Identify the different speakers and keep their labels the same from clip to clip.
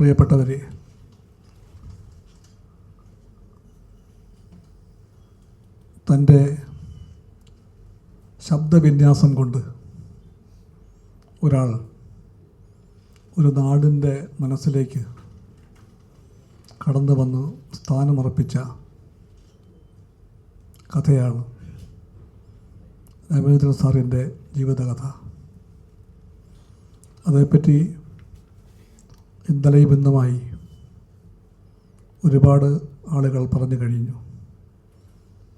Speaker 1: പ്രിയപ്പെട്ടവരെ തന്റെ ശബ്ദവിന്യാസം കൊണ്ട് ഒരാൾ ഒരു നാടിന്റെ മനസ്സിലേക്ക് കടന്നു വന്ന് സ്ഥാനമുറപ്പിച്ച കഥയാണ് രാമേന്ദ്രൻ സാറിന്റെ ജീവിതകഥ. അതേപ്പറ്റി ഇന്നലെയും ഇന്നുമായി ഒരുപാട് ആളുകൾ പറഞ്ഞു കഴിഞ്ഞു.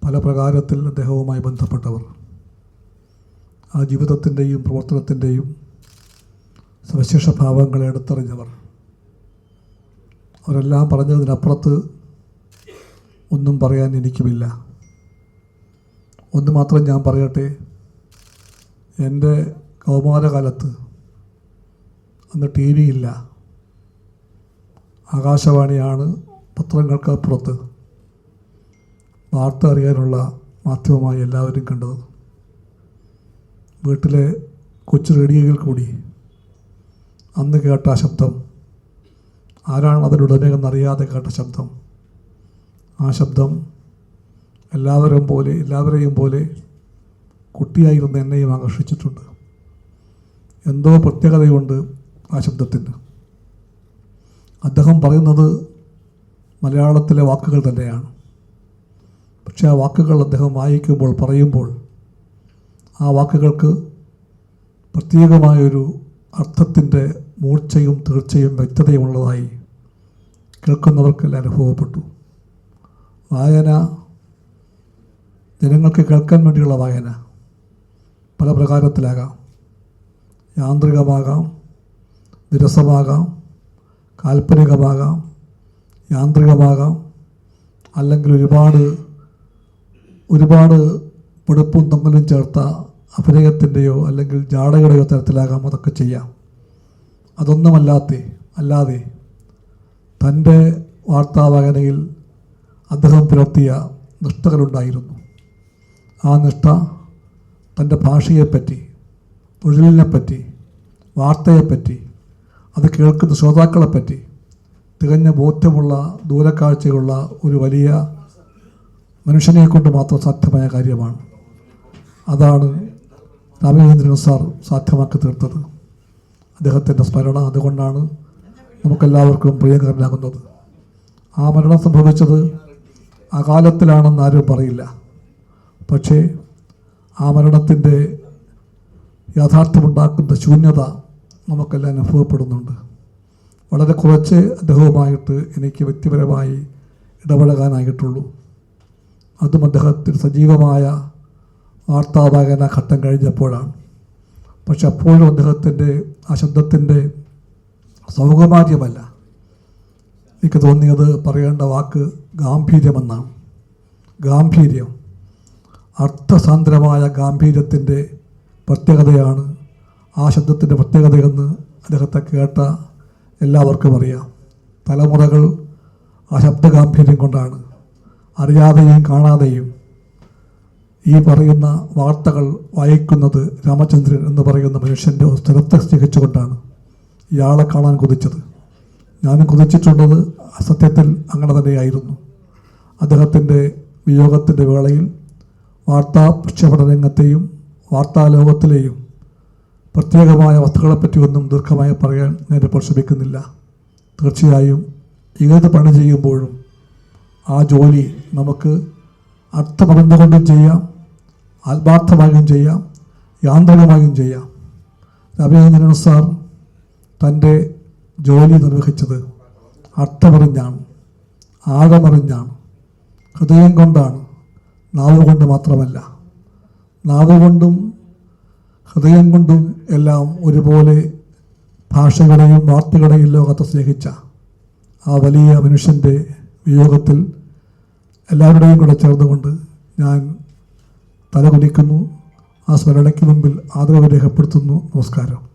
Speaker 1: പല പ്രകാരത്തിൽ അദ്ദേഹവുമായി ബന്ധപ്പെട്ടവർ. ആ ജീവിതത്തിന്റെയും പ്രവർത്തനത്തിന്റെയും സവിശേഷ ഭാവങ്ങളെ എടുത്തറിഞ്ഞവർ അവരെല്ലാം പറഞ്ഞതിനപ്പുറത്ത് ഒന്നും പറയാൻ എനിക്കുമില്ല. ഒന്ന് മാത്രം ഞാൻ പറയട്ടെ. എന്റെ കൗമാരകാലത്ത് അന്ന് ടി വി ഇല്ല. ആകാശവാണിയാണ് പത്രങ്ങൾക്ക് അപ്പുറത്ത് വാർത്ത അറിയാനുള്ള മാധ്യമമായി എല്ലാവരും കണ്ടത്. വീട്ടിലെ കൊച്ചു റേഡിയോയിൽ കൂടി അന്ന് കേട്ട ശബ്ദം ആരാണ് അതിനുടനെന്നറിയാതെ കേട്ട ശബ്ദം ആ ശബ്ദം എല്ലാവരും പോലെ എല്ലാവരെയും പോലെ കുട്ടിയായിരുന്ന എന്നെയും ആകർഷിച്ചിട്ടുണ്ട്. എന്തോ പ്രത്യേകതയുണ്ട് ആ ശബ്ദത്തിന്. അദ്ദേഹം പറയുന്നത് മലയാളത്തിലെ വാക്കുകൾ തന്നെയാണ്. പക്ഷേ ആ വാക്കുകൾ അദ്ദേഹം വായിക്കുമ്പോൾ പറയുമ്പോൾ ആ വാക്കുകൾക്ക് പ്രത്യേകമായൊരു അർത്ഥത്തിന്റെ മൂർച്ചയും തീർച്ചയും വ്യക്തതയുമുള്ളതായി കേൾക്കുന്നവർക്കെല്ലാം അനുഭവപ്പെട്ടു. വായന ജനങ്ങൾക്ക് കേൾക്കാൻ വേണ്ടിയുള്ള വായന പല പ്രകാരത്തിലാകാം. യാന്ത്രികമാകാം വിരസമാകാം കാൽപ്പനികമാകാം യാന്ത്രികമാകാം അല്ലെങ്കിൽ ഒരുപാട് ഒരുപാട് വെടുപ്പും തമ്മിലും ചേർത്ത അഭിനയത്തിന്റെയോ അല്ലെങ്കിൽ ജാടകയുടെയോ തരത്തിലാകാം അതൊക്കെ ചെയ്യാം. അതൊന്നുമല്ലാതെ അല്ലാതെ തന്റെ വാർത്താവായനയിൽ അദ്ദേഹം പുലർത്തിയ നിഷ്ഠകളുണ്ടായിരുന്നു. ആ നിഷ്ഠ തന്റെ ഭാഷയെപ്പറ്റി തൊഴിലിനെപ്പറ്റി വാർത്തയെപ്പറ്റി അത് കേൾക്കുന്ന ശ്രോതാക്കളെ പറ്റി തികഞ്ഞ ബോധ്യമുള്ള ദൂരക്കാഴ്ചയുള്ള ഒരു വലിയ മനുഷ്യനെ കൊണ്ട് മാത്രം സാധ്യമായ കാര്യമാണ്. അതാണ് രാമചന്ദ്രൻ സാർ സാധ്യമാക്കി തീർത്തത്. അദ്ദേഹത്തിന്റെ സ്മരണ അതുകൊണ്ടാണ് നമുക്കെല്ലാവർക്കും പ്രിയങ്കരനാകുന്നത്. ആ മരണം സംഭവിച്ചത് അകാലത്തിലാണെന്ന് ആരും പറയില്ല. പക്ഷേ ആ മരണത്തിന്റെ യാഥാർത്ഥ്യമുണ്ടാക്കുന്ന ശൂന്യത നമുക്കെല്ലാം അനുഭവപ്പെടുന്നുണ്ട്. വളരെ കുറച്ച് അദ്ദേഹവുമായിട്ട് എനിക്ക് വ്യക്തിപരമായി ഇടപഴകാനായിട്ടുള്ളൂ. അതും അദ്ദേഹത്തിൽ സജീവമായ വാർത്താവായന ഘട്ടം കഴിഞ്ഞപ്പോഴാണ്. പക്ഷെ അപ്പോഴും അദ്ദേഹത്തിന്റെ ആ ശബ്ദത്തിന്റെ സൗകുമാര്യമല്ല എനിക്ക് തോന്നിയത് പറയേണ്ട വാക്ക് ഗാംഭീര്യമെന്നാണ്. ഗാംഭീര്യം അർത്ഥസാന്ദ്രമായ ഗാംഭീര്യത്തിന്റെ പ്രത്യേകതയാണ് ആ ശബ്ദത്തിന്റെ പ്രത്യേകതയെന്ന് അദ്ദേഹത്തെ കേട്ട എല്ലാവർക്കും അറിയാം. തലമുറകൾ ആ ശബ്ദഗാംഭീര്യം കൊണ്ടാണ് അറിയാതെയും കാണാതെയും ഈ പറയുന്ന വാർത്തകൾ വായിക്കുന്നത് രാമചന്ദ്രൻ എന്ന് പറയുന്ന മനുഷ്യന്റെ സ്ഥലത്തെ സ്നേഹിച്ചുകൊണ്ടാണ് ഇയാളെ കാണാൻ കൊതിച്ചത്. ഞാനും കൊതിച്ചിട്ടുള്ളത് സത്യത്തിൽ അങ്ങനെ തന്നെയായിരുന്നു. അദ്ദേഹത്തിന്റെ വിയോഗത്തിന്റെ വേളയിൽ വാർത്താ പ്രക്ഷേപണ രംഗത്തെയും വാർത്താ ലോകത്തിലെയും പ്രത്യേകമായ വസ്തുക്കളെപ്പറ്റി ഒന്നും ദീർഘമായി പറയാൻ ഞാൻ ഇപ്പോൾ ശ്രമിക്കുന്നില്ല തീർച്ചയായും ഏത് പണി ചെയ്യുമ്പോഴും ആ ജോലി നമുക്ക് അർത്ഥമറിഞ്ഞുകൊണ്ടും ചെയ്യാം ആത്മാർത്ഥമായും ചെയ്യാം യാന്ത്രികമായും ചെയ്യാം. രവീന്ദ്രൻ സാർ. തന്റെ ജോലി നിർവഹിച്ചത് അർത്ഥമറിഞ്ഞാണ് ആഴമറിഞ്ഞാണ് ഹൃദയം കൊണ്ടാണ് നാവ് കൊണ്ട് മാത്രമല്ല. നാവ് കൊണ്ടും ഹൃദയം കൊണ്ടും എല്ലാം ഒരുപോലെ ഭാഷകളെയും വാർത്തകളെയും ലോകത്തെ സ്നേഹിച്ച ആ വലിയ മനുഷ്യന്റെ വിയോഗത്തിൽ എല്ലാവരുടെയും കൂടെ ചേർന്നുകൊണ്ട് ഞാൻ തലകുനിക്കുന്നു. ആ സ്മരണയ്ക്ക് മുമ്പിൽ ആദരവ് രേഖപ്പെടുത്തുന്നു. നമസ്കാരം.